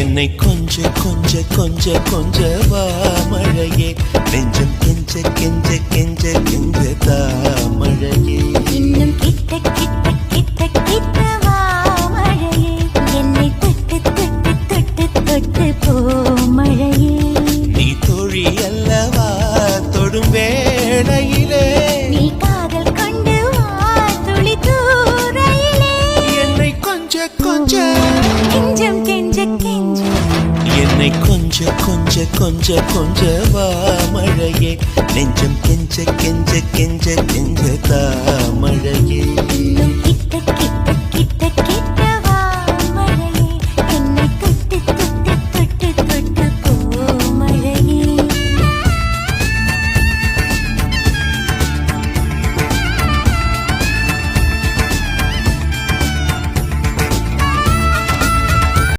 என்னை கொஞ்ச கொஞ்ச கொஞ்ச கொஞ்ச வா மழையே. நெஞ்சம் கெஞ்ச கெஞ்ச கெஞ்ச கெஞ்ச தா மழையே. இன்னும் கிட்ட கிட்ட கிட்ட கிட்ட வா மழையே. என்னை தொட்டு தொட்டு தொட்டு தொட்டு போ மழையே. நீ தோழி அல்லவா தொடும் வேளையிலே. நீ காதல் கொண்டு வா துளி தூரையிலே. என்னை கொஞ்ச கொஞ்ச கொஞ்ச கொஞ்ச கொஞ்ச கொஞ்ச வா மழையே. நெஞ்சம் கெஞ்ச கெஞ்ச கெஞ்ச கெஞ்ச தாமழை